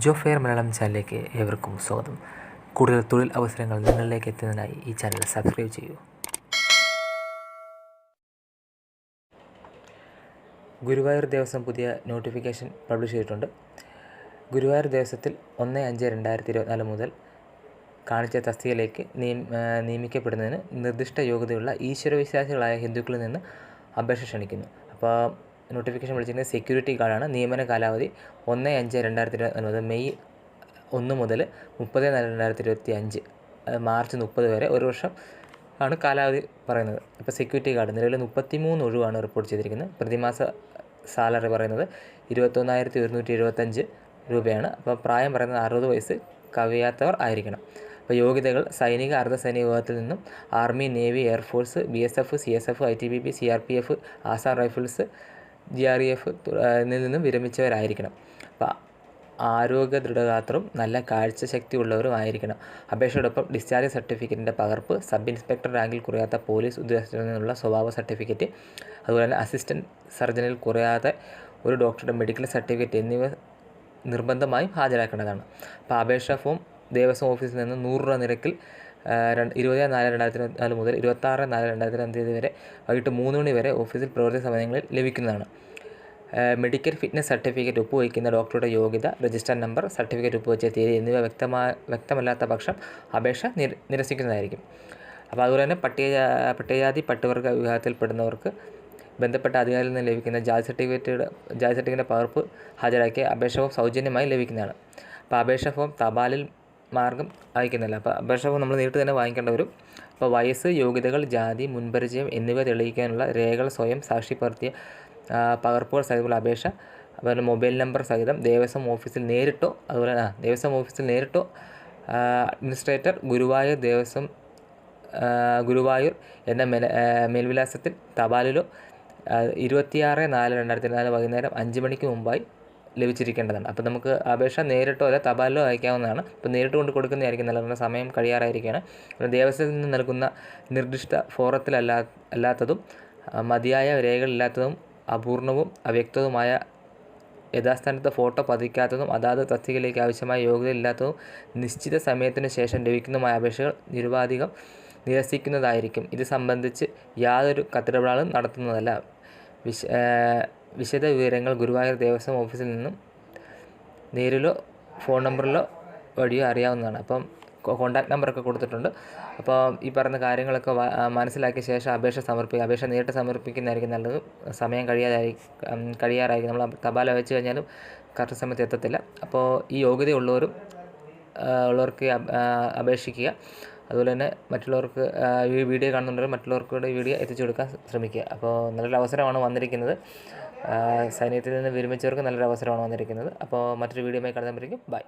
ജോ fair Malayalam ചാനലിലേക്ക് ഏവർക്കും സ്വാഗതം. കൂടുതൽ തൊഴിൽ അവസരങ്ങൾ നിങ്ങളിലേക്ക് എത്തുന്നതിനായി ഈ ചാനൽ സബ്സ്ക്രൈബ് ചെയ്യൂ. ഗുരുവായൂർ ദേവസ്വം പുതിയ നോട്ടിഫിക്കേഷൻ പബ്ലിഷ് ചെയ്തിട്ടുണ്ട്. ഗുരുവായൂർ ദേവസ്വത്തിൽ ഒന്ന് അഞ്ച് രണ്ടായിരത്തി ഇരുപത്തിനാല് മുതൽ കാണിച്ച തസ്തികയിലേക്ക് നിയമിക്കപ്പെടുന്നതിന് നിർദ്ദിഷ്ട യോഗ്യതയുള്ള ഈശ്വരവിശ്വാസികളായ ഹിന്ദുക്കളിൽ നിന്ന് അപേക്ഷ ക്ഷണിക്കുന്നു. അപ്പോൾ നോട്ടിഫിക്കേഷൻ വിളിച്ചിരിക്കുന്നത് സെക്യൂരിറ്റി ഗാർഡാണ് നിയമന കാലാവധി ഒന്ന് അഞ്ച് രണ്ടായിരത്തി ഇരുപത്തി മെയ് ഒന്ന് മുതൽ മുപ്പത് നാല് രണ്ടായിരത്തി ഇരുപത്തി അഞ്ച് മാർച്ച് മുപ്പത് വരെ ഒരു വർഷം ആണ് കാലാവധി പറയുന്നത്. ഇപ്പോൾ സെക്യൂരിറ്റി ഗാർഡ് നിലവിൽ മുപ്പത്തി മൂന്ന് ഒഴിവാണ് റിപ്പോർട്ട് ചെയ്തിരിക്കുന്നത്. പ്രതിമാസ സാലറി പറയുന്നത് ഇരുപത്തൊന്നായിരത്തി ഒരുന്നൂറ്റി എഴുപത്തഞ്ച് രൂപയാണ്. അപ്പോൾ പ്രായം പറയുന്നത് അറുപത് വയസ്സ് കവിയാത്തവർ ആയിരിക്കണം. അപ്പോൾ യോഗ്യതകൾ സൈനിക അർദ്ധസൈനിക വിഭാഗത്തിൽ നിന്നും army navy air force B S F C S F I T B P C R P F Assam rifles G R E F എന്നിൽ നിന്നും വിരമിച്ചവരായിരിക്കണം. അപ്പോൾ ആരോഗ്യ ദൃഢഗാത്രവും നല്ല കാഴ്ചശക്തി ഉള്ളവരും ആയിരിക്കണം അപേക്ഷയോടൊപ്പം ഡിസ്ചാർജ് സർട്ടിഫിക്കറ്റിന്റെ പകർപ്പ് സബ് ഇൻസ്പെക്ടർ റാങ്കിൽ കുറയാത്ത പോലീസ് ഉദ്യോഗസ്ഥരിൽ നിന്നുള്ള സ്വഭാവ സർട്ടിഫിക്കറ്റ് അതുപോലെ തന്നെ അസിസ്റ്റന്റ് സർജനിൽ കുറയാതെ ഒരു ഡോക്ടറുടെ മെഡിക്കൽ സർട്ടിഫിക്കറ്റ് എന്നിവ നിർബന്ധമായും ഹാജരാക്കേണ്ടതാണ്. അപ്പോൾ അപേക്ഷാ ഫോം ദേവസ്വം ഓഫീസിൽ നിന്ന് നൂറ് രൂപ നിരക്കിൽ രണ്ട് ഇരുപത് നാല് രണ്ടായിരത്തി നാല് മുതൽ ഇരുപത്താറ് നാല് രണ്ടായിരത്തി രണ്ട് തീയതി വരെ വൈകിട്ട് മൂന്ന് മണി വരെ ഓഫീസിൽ പ്രവൃത്തി സമയങ്ങളിൽ ലഭിക്കുന്നതാണ്. മെഡിക്കൽ ഫിറ്റ്നസ് സർട്ടിഫിക്കറ്റ് ഒപ്പുവയ്ക്കുന്ന ഡോക്ടറുടെ യോഗ്യത രജിസ്റ്റർ നമ്പർ സർട്ടിഫിക്കറ്റ് ഒപ്പുവെച്ച തീയതി എന്നിവ വ്യക്തമായ വ്യക്തമല്ലാത്ത പക്ഷം അപേക്ഷ നിര നിരസിക്കുന്നതായിരിക്കും. അപ്പോൾ അതുപോലെ തന്നെ പട്ടിക പട്ടികജാതി പട്ടികവർഗ വിഭാഗത്തിൽപ്പെടുന്നവർക്ക് ബന്ധപ്പെട്ട അധികാരിയിൽ നിന്ന് ലഭിക്കുന്ന ജാതി സർട്ടിഫിക്കറ്റ് ജാതി സർട്ടിഫിക്കറ്റിന്റെ പകർപ്പ് ഹാജരാക്കിയ അപേക്ഷ ഫോം സൗജന്യമായി ലഭിക്കുന്നതാണ്. അപ്പോൾ അപേക്ഷ ഫോം തപാലിൽ മാർഗം അയക്കുന്നില്ല. അപ്പോൾ അപേക്ഷ നമ്മൾ നേരിട്ട് തന്നെ വാങ്ങിക്കേണ്ട വരും. അപ്പോൾ വയസ്സ് യോഗ്യതകൾ ജാതി മുൻപരിചയം എന്നിവ തെളിയിക്കാനുള്ള രേഖകൾ സ്വയം സാക്ഷ്യപ്പെടുത്തിയ ആ, പകർപ്പുകൾ സഹിതമുള്ള അപേക്ഷ അതുപോലെ മൊബൈൽ നമ്പർ സഹിതം ദേവസ്വം ഓഫീസിൽ നേരിട്ടോ അതുപോലെ ആ ദേവസ്വം ഓഫീസിൽ നേരിട്ടോ അഡ്മിനിസ്ട്രേറ്റർ ഗുരുവായൂർ ദേവസ്വം ഗുരുവായൂർ എന്ന മേൽ മേൽവിലാസത്തിൽ തപാലിലോ ഇരുപത്തിയാറ് നാല് രണ്ടായിരത്തി നാല് വൈകുന്നേരം അഞ്ച് മണിക്ക് മുമ്പായി ലഭിച്ചിരിക്കേണ്ടതാണ്. അപ്പോൾ നമുക്ക് അപേക്ഷ നേരിട്ടോ അല്ല തപാലിലോ അയക്കാവുന്നതാണ്. അപ്പോൾ നേരിട്ട് കൊണ്ട് കൊടുക്കുന്നതായിരിക്കും നല്ലത്. നമ്മുടെ സമയം കഴിയാറായിരിക്കുകയാണ്. ദേവസ്വത്തിൽ നിന്ന് നൽകുന്ന നിർദ്ദിഷ്ട ഫോറത്തിലല്ലാ അല്ലാത്തതും മതിയായ രേഖകളില്ലാത്തതും അപൂർണവും അവ്യക്തവുമായ യഥാസ്ഥാനത്ത് ഫോട്ടോ പതിക്കാത്തതും അതാത് തസ്തികയിലേക്ക് ആവശ്യമായ യോഗ്യതയില്ലാത്തതും നിശ്ചിത സമയത്തിന് ശേഷം ലഭിക്കുന്നതുമായ അപേക്ഷകൾ നിരുപാധികം നിരസിക്കുന്നതായിരിക്കും. ഇത് സംബന്ധിച്ച് യാതൊരു കത്തിടപാടും നടത്തുന്നതല്ല. വിശ വിശദ വിവരങ്ങൾ ഗുരുവായൂർ ദേവസ്വം ഓഫീസിൽ നിന്നും നേരിലോ ഫോൺ നമ്പറിലോ വഴിയോ അറിയാവുന്നതാണ്. അപ്പം കോൺടാക്ട് നമ്പറൊക്കെ കൊടുത്തിട്ടുണ്ട്. അപ്പോൾ ഈ പറഞ്ഞ കാര്യങ്ങളൊക്കെ മനസ്സിലാക്കിയ ശേഷം അപേക്ഷ സമർപ്പിക്കുക അപേക്ഷ നേരിട്ട് സമർപ്പിക്കുന്നതായിരിക്കും നല്ലത്. സമയം കഴിയാതായി ഉം, കഴിയാറായിരിക്കും. നമ്മൾ തപാല വെച്ച് കഴിഞ്ഞാലും കറക്റ്റ് സമയത്ത് എത്തത്തില്ല. അപ്പോൾ ഈ യോഗ്യതയുള്ളവരും ഉള്ളവർക്ക് അപ്- അപേക്ഷിക്കുക. അതുപോലെ തന്നെ മറ്റുള്ളവർക്ക് ഈ വീഡിയോ കാണുന്നുണ്ടെങ്കിൽ മറ്റുള്ളവർക്ക് ഈ വീഡിയോ എത്തിച്ചു കൊടുക്കാൻ ശ്രമിക്കുക. അപ്പോൾ നല്ലൊരു അവസരമാണ് വന്നിരിക്കുന്നത്. സൈന്യത്തിൽ നിന്ന് വിരമിച്ചവർക്ക് നല്ലൊരു അവസരമാണ് വന്നിരിക്കുന്നത്. അപ്പോൾ മറ്റൊരു വീഡിയോയുമായി കാണുന്നവരേക്കും ബൈ.